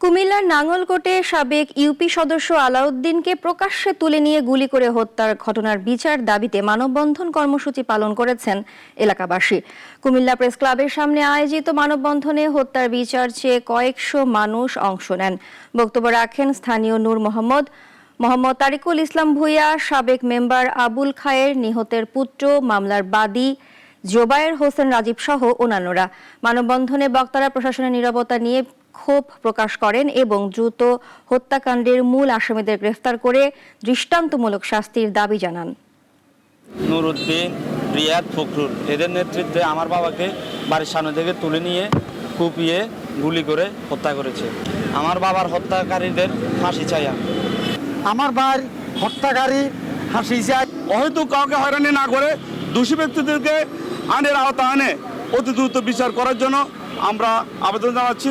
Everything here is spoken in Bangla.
কুমিল্লার নাঙ্গলকোটে সাবেক ইউপি সদস্য আলাউদ্দিনকে প্রকাশ্যে তুলে নিয়ে গুলি করে হত্যার ঘটনার বিচার দাবিতে মানববন্ধন কর্মসূচি পালন করেছেন এলাকাবাসী। কুমিল্লা প্রেস ক্লাবের সামনে আয়োজিত মানববন্ধনে হত্যার বিচার চেয়ে কয়েকশো মানুষ অংশ নেন। বক্তব্য রাখেন স্থানীয় নূর মোহাম্মদ। মোহাম্মদ তারিকুল ইসলাম ভুইয়া, সাবেক মেম্বার আবুল খায়ের নিহতের পুত্র মামলার বাদী জোবায়ের হোসেন রাজীব সহ অন্যান্যরা। মানববন্ধনে বক্তারা প্রশাসনের নীরবতা নিয়ে ক্ষোভ প্রকাশ করেন এবং দ্রুত হত্যাকাণ্ডের মূল আসামিদের গ্রেফতার করে দৃষ্টান্তমূলক শাস্তির দাবি জানান। নুরুদ্দিন রিয়াদ ফখরুল এদের নেতৃত্বে আমার বাবাকে বাড়ির সামনে থেকে তুলে নিয়ে কুপিয়ে গুলি করে হত্যা করেছে। আমার বাবার হত্যাকারীদের ফাঁসি চাই আমার ভাই হত্যাকারী হাসি চাই। হয়তো কাউকে হয়রানি না করে দোষী ব্যক্তিদেরকে আনের আওতা আনে অতি দ্রুত বিচার করার জন্য আমরা আবেদন জানাচ্ছি।